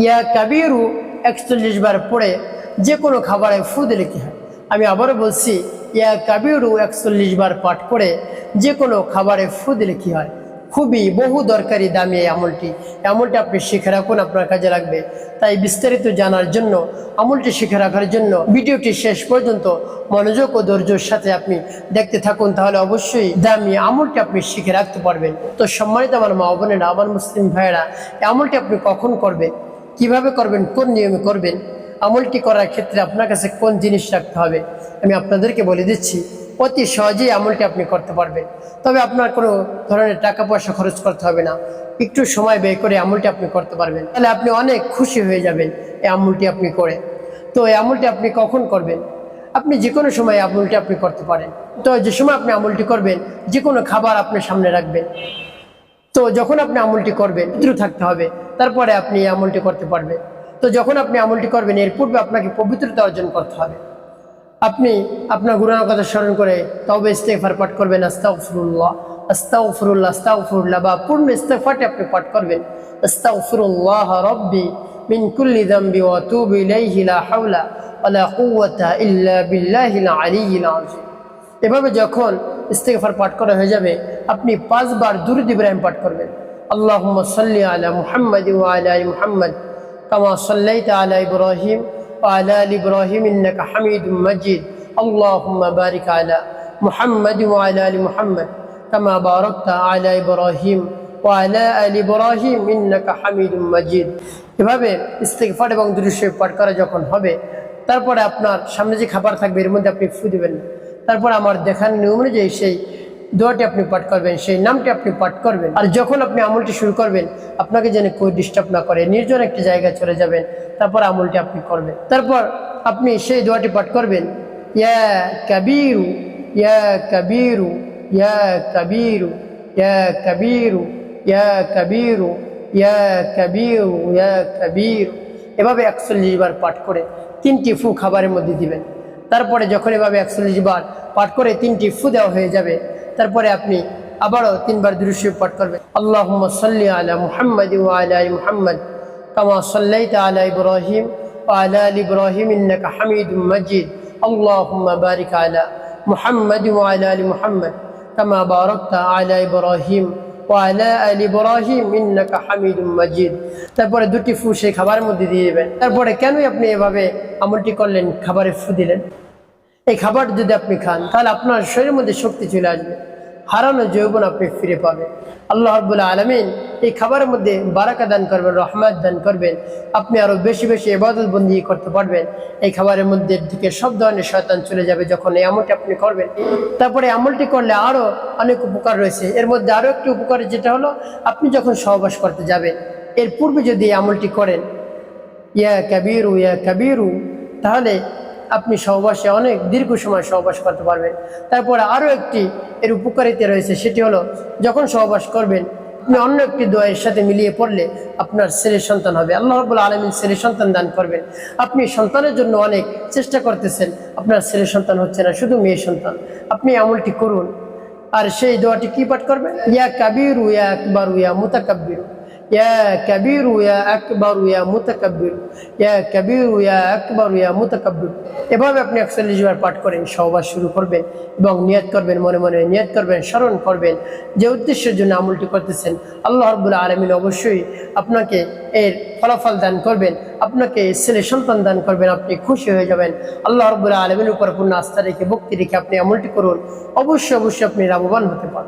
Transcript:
ইয়া কাবিরু একচল্লিশ বার পড়ে যে কোনো খাবারে ফু দিলে হয় আমি আবারও বলছি, ইয়া কাবিরু একচল্লিশ বার পাঠ করে যে কোনো খাবারে ফু দিলে কি হয়। খুবই বহু দরকারি দামি এই আমলটি। আমলটি আপনি শিখে রাখুন, আপনার কাজে লাগবে। তাই বিস্তারিত জানার জন্য, আমলটি শিখে রাখার জন্য ভিডিওটি শেষ পর্যন্ত মনোযোগ ও ধৈর্যের সাথে আপনি দেখতে থাকুন, তাহলে অবশ্যই দামি আমলটি আপনি শিখে রাখতে পারবেন। তো সম্মানিত আমার মা বোনেরা, আমার মুসলিম ভাইয়েরা আমলটি আপনি কখন করবেন? কীভাবে করবেন, কোন নিয়মে করবেন, আমলটি করার ক্ষেত্রে আপনার কাছে কোন জিনিস রাখতে হবে, আমি আপনাদেরকে বলে দিচ্ছি। অতি সহজেই আমলটি আপনি করতে পারবেন। তবে আপনার কোনো ধরনের টাকা পয়সা খরচ করতে হবে না। একটু সময় ব্যয় করে আমলটি আপনি করতে পারবেন। তাহলে আপনি অনেক খুশি হয়ে যাবেন এই আমলটি আপনি করে। তো এই আমলটি আপনি কখন করবেন? আপনি যে কোনো সময় আমলটি আপনি করতে পারেন। তো যে সময় আপনি আমলটি করবেন যে কোনো খাবার আপনার সামনে রাখবেন। তো যখন আপনি আমলটি করবেন পবিত্র থাকতে হবে। তারপরে আপনি এই আমলটি করতে পারবেন। তো যখন আপনি আমলটি করবেন, এর পূর্বে আপনাকে পবিত্রতা অর্জন করতে হবে। আপনি আপনার গুণার কথা স্মরণ করে তবে ইস্তেফার পাঠ করবেন আস্তাউফরুল্লাহ আস্তাউফরুল্লাহ আস্তাউফরুল্লাহ বা পূর্ণ ইস্তেফাটি আপনি পাঠ করবেন আস্তাউফরুল্লাহ রব্বি মিন কুল্লি দাম্বি ওয়া তুবু ইলাইহি লা হাওলা ওয়ালা কুওয়াতা ইল্লা বিল্লাহিল আলিয়্যিল এভাবে যখন ইস্তেগফার পাঠ করা হয়ে যাবে, আপনি পাঁচবার দুরুদ ইব্রাহিম পাঠ করবেন। ওয়া আলা আলি মুহাম্মাদ কামা সাল্লাইতা আলা ইব্রাহিম ওয়া আলা আলি ইব্রাহিম ইন্নাকা হামিদুম মাজিদ। আল্লাহুম্মা বারিক আলা মুহাম্মাদ ওয়া আলা আলি মুহাম্মাদ কামা বারাকতা আলা ইব্রাহিম ওয়া আলা আলি ইব্রাহিম ইন্নাকা হামিদুম মাজিদ। এভাবে ইস্তেগফার এবং দুরূদ শরীফ পাঠ করা যখন হবে, তারপরে আপনার সামনে যে খাবার থাকবে এর মধ্যে আপনি ফু দিবেন তারপর আমার দেখার নিয়ম অনুযায়ী সেই দোয়াটি আপনি পাঠ করবেন, সেই নামটি আপনি পাঠ করবেন। আর যখন আপনি আমলটি শুরু করবেন, আপনাকে যেন কেউ ডিস্টার্ব না করে, নির্জন একটি জায়গায় চলে যাবেন, তারপর আমলটি আপনি করবেন। তারপর আপনি সেই দোয়াটি পাঠ করবেন, ইয়া কাবিরু ইয়া কাবিরু ইয়া কাবিরু ইয়া কাবিরু ইয়া কাবিরু ইয়া কাবিরু ইয়া কাবিরু। এভাবে একচল্লিশ বার পাঠ করে তিনটি ফু খাবারের মধ্যে দিবেন। তারপরে যখন এভাবে একচল্লিশ বার পাঠ করে তিনটি ফু দেওয়া হয়ে যাবে তারপরে আপনি আবারও তিনবার দুরুশিব পাঠ করবেন। আল্লাহ সাল্লি আলা মুহাম্মদ ওয়া আলা আলি মুহাম্মদ, কামা সাল্লাইতা আলা ইব্রাহিম আলা আলি ইব্রাহিম ইন্নাকা হামিদুম মাজিদ। আল্লাহুম্মা বারিক আলা মুহাম্মদ আলা আলি মুহাম্মদ, কামা বারাকতা আলা ইব্রাহিম তারপরে দুটি ফু সেই খাবারের মধ্যে দিয়ে দেবেন। তারপরে কেনই আপনি এভাবে আমলটি করলেন, খাবারে ফু দিলেন? এই খাবার যদি আপনি খান, তাহলে আপনার শরীরের মধ্যে শক্তি চলে আসবে। হারানো যৌবন আপনি ফিরে পাবেন। আল্লাহ রব্বুল্লাহ আলমিন এই খাবারের মধ্যে বারাকা দান করবেন, রহমত দান করবেন। আপনি আরও বেশি বেশি এবাদত বন্দি করতে পারবেন। এই খাবারের মধ্যে দিকে সব ধরনের শয়তান চলে যাবে যখন এই আমলটি আপনি করবেন। তারপরে আমলটি করলে আরও অনেক উপকার রয়েছে। এর মধ্যে আরও একটি উপকার যেটা হলো, আপনি যখন সহবাস করতে যাবেন, এর পূর্বে যদি এই আমলটি করেন, ইয়া কাবিরু ইয়া কাবিরু, তাহলে আপনি সহবাসে অনেক দীর্ঘ সময় সহবাস করতে পারবেন। তারপরে আরও একটি এর উপকারিতা রয়েছে, সেটি হলো যখন সহবাস করবেন, আপনি অন্য একটি দোয়ের সাথে মিলিয়ে পড়লে আপনার ছেলের সন্তান হবে। আল্লাহ রবুল আলমিন ছেলের সন্তান দান করবেন। আপনি সন্তানের জন্য অনেক চেষ্টা করতেছেন, আপনার ছেলের সন্তান হচ্ছে না, শুধু মেয়ে সন্তান। আপনি আমলটি করুন। আর সেই দোয়াটি কি পাঠ করবেন? ইয়া কাবিরু, ইয়া আকবর, ইয়া মুতাকাব্বিরু। ইয়া কাবিরু ইয়া আকবর ইয়া মুতাকাব্বিরু ইয়া কাবিরু ইয়া আকবর ইয়া মুতাকাব্বিরু এভাবে আপনি একচল্লিশ বার পাঠ করেন সহবাস শুরু করবেন এবং নিয়ত করবেন, মনে মনে নিয়ত করবেন, স্মরণ করবেন। যে উদ্দেশ্যের জন্য আমলটি করতেছেন, আল্লাহ রব্বুল আলমিন অবশ্যই আপনাকে এর ফলাফল দান করবেন, আপনাকে ছেলে সন্তান দান করবেন, আপনি খুশি হয়ে যাবেন। আল্লাহ রব্বুল আলমিনের উপর পূর্ণ আস্থা রেখে, ভক্তি রেখে আপনি আমলটি করুন। অবশ্যই অবশ্যই আপনি লাভবান হতে পারেন